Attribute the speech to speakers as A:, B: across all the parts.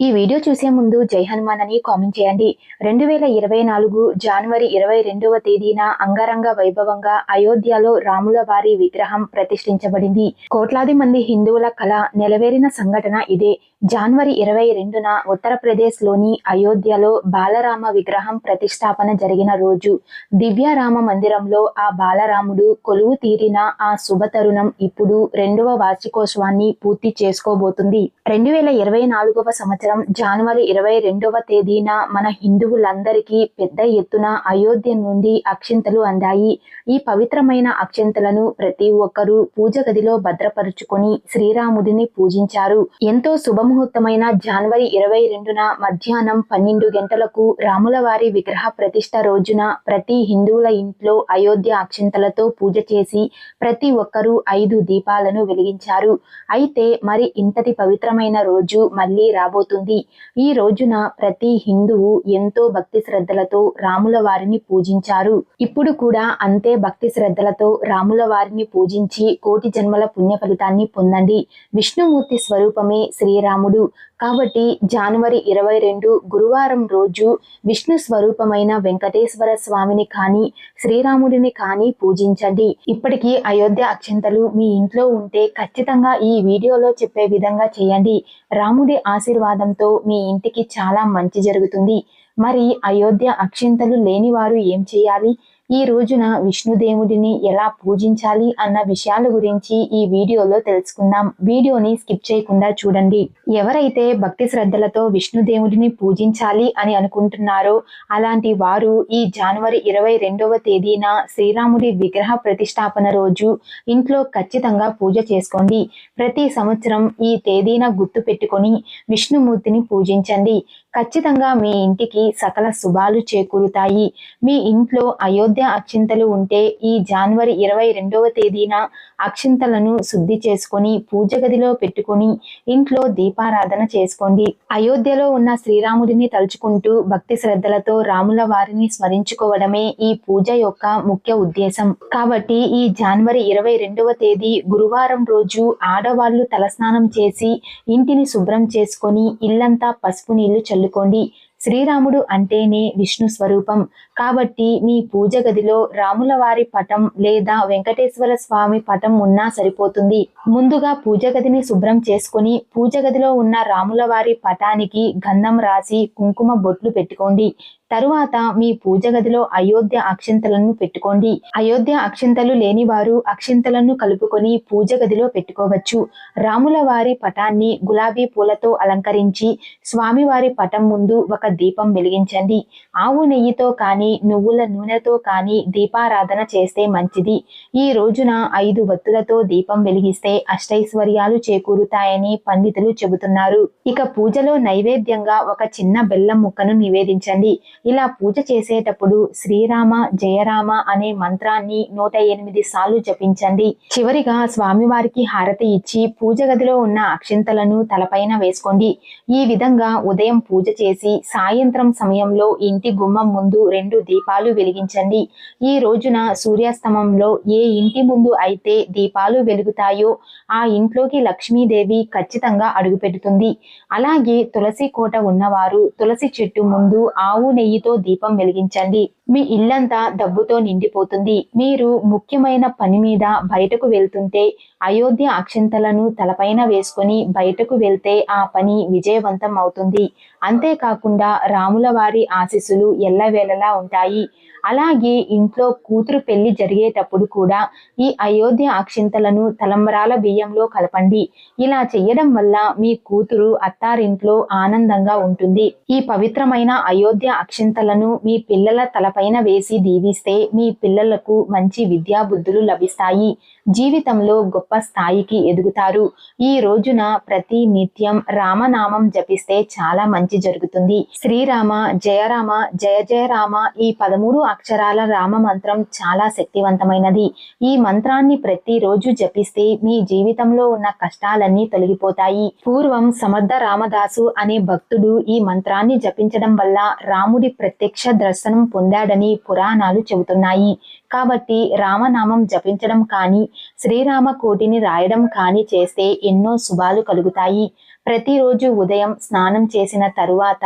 A: ఈ వీడియో చూసే ముందు జై హనుమాన్ అని కామెంట్ చేయండి. రెండు వేల ఇరవై నాలుగు జనవరి ఇరవై రెండవ తేదీన అంగరంగ వైభవంగా అయోధ్యలో రాముల వారి విగ్రహం ప్రతిష్ఠించబడింది. కోట్లాది మంది హిందువుల కళ నెలవేరిన సంఘటన ఇదే. జనవరి ఇరవై రెండున ఉత్తరప్రదేశ్లోని అయోధ్యలో బాలరామ విగ్రహం ప్రతిష్టాపన జరిగిన రోజు దివ్యారామ మందిరంలో ఆ బాలరాముడు కొలువు తీరిన ఆ శుభతరుణం ఇప్పుడు రెండవ వార్షికోత్సవాన్ని పూర్తి చేసుకోబోతుంది. రెండు వేల ఇరవై నాలుగవ సంవత్సరం జనవరి ఇరవై రెండవ తేదీన మన హిందువులందరికీ పెద్ద ఎత్తున అయోధ్య నుండి అక్షింతలు అందాయి. ఈ పవిత్రమైన అక్షింతలను ప్రతి ఒక్కరూ పూజ గదిలో భద్రపరుచుకొని శ్రీరాముడిని పూజించారు. ఎంతో శుభముహూర్తమైన జనవరి ఇరవై రెండున మధ్యాహ్నం పన్నెండు గంటలకు రాములవారి విగ్రహ ప్రతిష్ట రోజున ప్రతి హిందువుల ఇంట్లో అయోధ్య అక్షింతలతో పూజ చేసి ప్రతి ఒక్కరూ ఐదు దీపాలను వెలిగించారు. అయితే మరి ఇంతటి పవిత్రమైన రోజు మళ్ళీ రాబోతుంది ఈ రోజున ప్రతి హిందువు ఎంతో భక్తి శ్రద్ధలతో రాముల వారిని పూజించారు. ఇప్పుడు కూడా అంతే భక్తి శ్రద్ధలతో రాముల వారిని పూజించి కోటి జన్మల పుణ్య ఫలితాన్ని పొందండి. విష్ణుమూర్తి స్వరూపమే శ్రీరాముడు. కాబట్టి జనవరి ఇరవై రెండు గురువారం రోజు విష్ణు స్వరూపమైన వెంకటేశ్వర స్వామిని కానీ శ్రీరాముడిని కానీ పూజించండి. ఇప్పటికీ అయోధ్య అక్షంతలు మీ ఇంట్లో ఉంటే ఖచ్చితంగా ఈ వీడియోలో చెప్పే విధంగా చేయండి. రాముడి ఆశీర్వాదంతో మీ ఇంటికి చాలా మంచి జరుగుతుంది. మరి అయోధ్య అక్షింతలు లేని వారు ఏం చేయాలి? ఈ రోజున విష్ణుదేవుడిని ఎలా పూజించాలి అన్న విషయాల గురించి ఈ వీడియోలో తెలుసుకుందాం. వీడియోని స్కిప్ చేయకుండా చూడండి. ఎవరైతే భక్తి శ్రద్ధలతో విష్ణుదేవుడిని పూజించాలి అని అనుకుంటున్నారో అలాంటి వారు ఈ జనవరి ఇరవై రెండవ తేదీన శ్రీరాముడి విగ్రహ ప్రతిష్టాపన రోజు ఇంట్లో ఖచ్చితంగా పూజ చేసుకోండి. ప్రతి సంవత్సరం ఈ తేదీన గుర్తు పెట్టుకొని విష్ణుమూర్తిని పూజించండి. ఖచ్చితంగా మీ ఇంటికి సకల శుభాలు చేకూరుతాయి. మీ ఇంట్లో అయోధ్య అక్షింతలు ఉంటే ఈ జనవరి ఇరవై రెండవ తేదీన అక్షింతలను శుద్ధి చేసుకొని పూజ గదిలో పెట్టుకొని ఇంట్లో దీపారాధన చేసుకోండి. అయోధ్యలో ఉన్న శ్రీరాముడిని తలుచుకుంటూ భక్తి శ్రద్ధలతో రాముల వారిని స్మరించుకోవడమే ఈ పూజ యొక్క ముఖ్య ఉద్దేశం. కాబట్టి ఈ జనవరి ఇరవై రెండవ తేదీ గురువారం రోజు ఆడవాళ్ళు తలస్నానం చేసి ఇంటిని శుభ్రం చేసుకొని ఇల్లంతా పసుపు నీళ్ళు చల్లుకోండి శ్రీరాముడు అంటేనే విష్ణు స్వరూపం. కాబట్టి మీ పూజ గదిలో రాముల వారి పటం లేదా వెంకటేశ్వర స్వామి పటం ఉన్నా సరిపోతుంది. ముందుగా పూజ గదిని శుభ్రం చేసుకుని పూజ గదిలో ఉన్న రాముల వారి పటానికి గంధం రాసి కుంకుమ బొట్లు పెట్టుకోండి. తరువాత మీ పూజ గదిలో అయోధ్య అక్షింతలను పెట్టుకోండి. అయోధ్య అక్షింతలు లేని వారు అక్షింతలను కలుపుకొని పూజ గదిలో పెట్టుకోవచ్చు. రాముల వారి పటాన్ని గులాబీ పూలతో అలంకరించి స్వామివారి పటం ముందు ఒక దీపం వెలిగించండి. ఆవు నెయ్యితో కానీ నువ్వుల నూనెతో కానీ దీపారాధన చేస్తే మంచిది. ఈ రోజున ఐదు వత్తులతో దీపం వెలిగిస్తే అష్టైశ్వర్యాలు చేకూరుతాయని పండితులు చెబుతున్నారు. ఇక పూజలో నైవేద్యంగా ఒక చిన్న బెల్లం ముక్కను నివేదించండి. ఇలా పూజ చేసేటప్పుడు శ్రీరామ జయరామ అనే మంత్రాన్ని నూట ఎనిమిది సార్లు జపించండి. చివరిగా స్వామివారికి హారతి ఇచ్చి పూజ గదిలో ఉన్న అక్షింతలను తలపైన వేసుకోండి. ఈ విధంగా ఉదయం పూజ చేసి సాయంత్రం సమయంలో ఇంటి గుమ్మం ముందు రెండు దీపాలు వెలిగించండి. ఈ రోజున సూర్యాస్తమంలో ఏ ఇంటి ముందు అయితే దీపాలు వెలుగుతాయో ఆ ఇంట్లోకి లక్ష్మీదేవి ఖచ్చితంగా అడుగుపెడుతుంది. అలాగే తులసి కోట ఉన్నవారు తులసి చెట్టు ముందు ఆవు నెయ్యి నెయ్యితో దీపం వెలిగించండి. మీ ఇల్లంతా డబ్బుతో నిండిపోతుంది. మీరు ముఖ్యమైన పని మీద బయటకు వెళ్తుంటే అయోధ్య అక్షింతలను తలపైన వేసుకొని బయటకు వెళ్తే ఆ పని విజయవంతం అవుతుంది. అంతేకాకుండా రాముల వారి ఆశీస్సులు ఎల్లవేళలా ఉంటాయి. అలాగే ఇంట్లో కూతురు పెళ్ళి జరిగేటప్పుడు కూడా ఈ అయోధ్య అక్షింతలను తలంబరాల బియ్యంలో కలపండి. ఇలా చేయడం వల్ల మీ కూతురు అత్తారింట్లో ఆనందంగా ఉంటుంది. ఈ పవిత్రమైన అయోధ్య అక్షింతలను మీ పిల్లల తలపైన వేసి దీవిస్తే మీ పిల్లలకు మంచి విద్యా బుద్ధులు లభిస్తాయి. జీవితంలో గొప్ప స్థాయికి ఎదుగుతారు. ఈ రోజున ప్రతి నిత్యం రామనామం జపిస్తే చాలా మంచి జరుగుతుంది. శ్రీరామ జయరామ జయ జయ రామ ఈ పదమూడు అక్షరాల రామ మంత్రం చాలా శక్తివంతమైనది. ఈ మంత్రాన్ని ప్రతిరోజు జపిస్తే మీ జీవితంలో ఉన్న కష్టాలన్నీ తొలగిపోతాయి. పూర్వం సమర్థ రామదాసు అనే భక్తుడు ఈ మంత్రాన్ని జపించడం వల్ల రాముడి ప్రత్యక్ష దర్శనం పొందాడని పురాణాలు చెబుతున్నాయి. కాబట్టి రామనామం జపించడం కానీ శ్రీరామ కోటిని రాయడం కానీ చేస్తే ఎన్నో శుభాలు కలుగుతాయి. ప్రతిరోజు ఉదయం స్నానం చేసిన తరువాత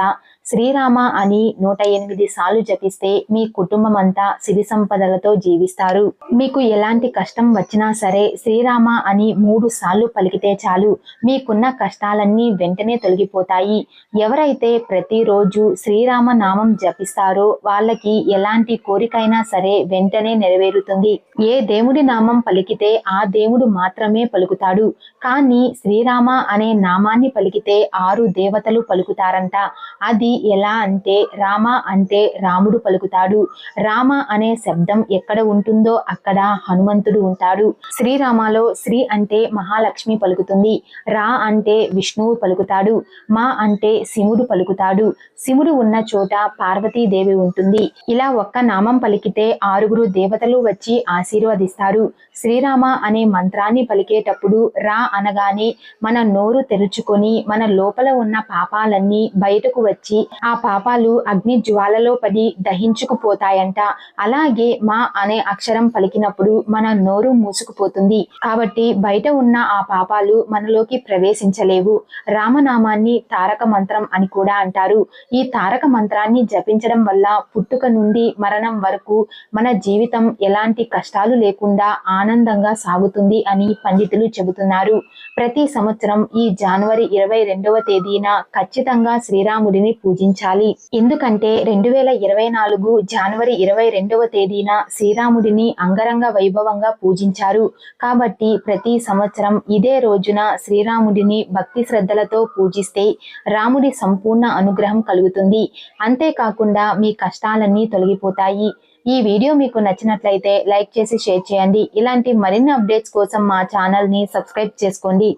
A: శ్రీరామ అని నూట ఎనిమిది సార్లు జపిస్తే మీ కుటుంబం అంతా సిరి సంపదలతో జీవిస్తారు. మీకు ఎలాంటి కష్టం వచ్చినా సరే శ్రీరామ అని మూడు సార్లు పలికితే చాలు. మీకున్న కష్టాలన్నీ వెంటనే తొలగిపోతాయి. ఎవరైతే ప్రతిరోజు శ్రీరామ నామం జపిస్తారో వాళ్ళకి ఎలాంటి కోరికైనా సరే వెంటనే నెరవేరుతుంది. ఏ దేవుడి నామం పలికితే ఆ దేవుడు మాత్రమే పలుకుతాడు. కానీ శ్రీరామ అనే నామాన్ని పలికితే ఆరు దేవతలు పలుకుతారంట. అది ఎలా అంటే రామ అంటే రాముడు పలుకుతాడు. రామ అనే శబ్దం ఎక్కడ ఉంటుందో అక్కడ హనుమంతుడు ఉంటాడు. శ్రీరామలో శ్రీ అంటే మహాలక్ష్మి పలుకుతుంది. రా అంటే విష్ణువు పలుకుతాడు. మా అంటే శివుడు పలుకుతాడు. శివుడు ఉన్న చోట పార్వతీదేవి ఉంటుంది. ఇలా ఒక్క నామం పలికితే ఆరుగురు దేవతలు వచ్చి ఆశీర్వదిస్తారు. శ్రీరామ అనే మంత్రాన్ని పలికేటప్పుడు రా అనగానే మన నోరు తెరుచుకొని మన లోపల ఉన్న పాపాలన్నీ బయటకు వచ్చి ఆ పాపాలు అగ్ని జ్వాలలో పడి దహించుకుపోతాయంట. అలాగే మా అనే అక్షరం పలికినప్పుడు మన నోరు మూసుకుపోతుంది. కాబట్టి బయట ఉన్న ఆ పాపాలు మనలోకి ప్రవేశించలేవు. రామనామాన్ని తారక మంత్రం అని కూడా అంటారు. ఈ తారక మంత్రాన్ని జపించడం వల్ల పుట్టుక నుండి మరణం వరకు మన జీవితం ఎలాంటి కష్టాలు లేకుండా ఆనందంగా సాగుతుంది అని పండితులు చెబుతున్నారు. ప్రతి సంవత్సరం ఈ జనవరి ఇరవై రెండవ తేదీన ఖచ్చితంగా శ్రీరాముడిని పూజ పూజించాలి. ఎందుకంటే రెండు వేల ఇరవై నాలుగు జనవరి ఇరవై రెండవ తేదీన శ్రీరాముడిని అంగరంగ వైభవంగా పూజించారు. కాబట్టి ప్రతి సంవత్సరం ఇదే రోజున శ్రీరాముడిని భక్తి శ్రద్ధలతో పూజిస్తే రాముడి సంపూర్ణ అనుగ్రహం కలుగుతుంది. అంతేకాకుండా మీ కష్టాలన్నీ తొలగిపోతాయి. ఈ వీడియో మీకు నచ్చినట్లయితే లైక్ చేసి షేర్ చేయండి. ఇలాంటి మరిన్ని అప్డేట్స్ కోసం మా ఛానల్ని సబ్స్క్రైబ్ చేసుకోండి.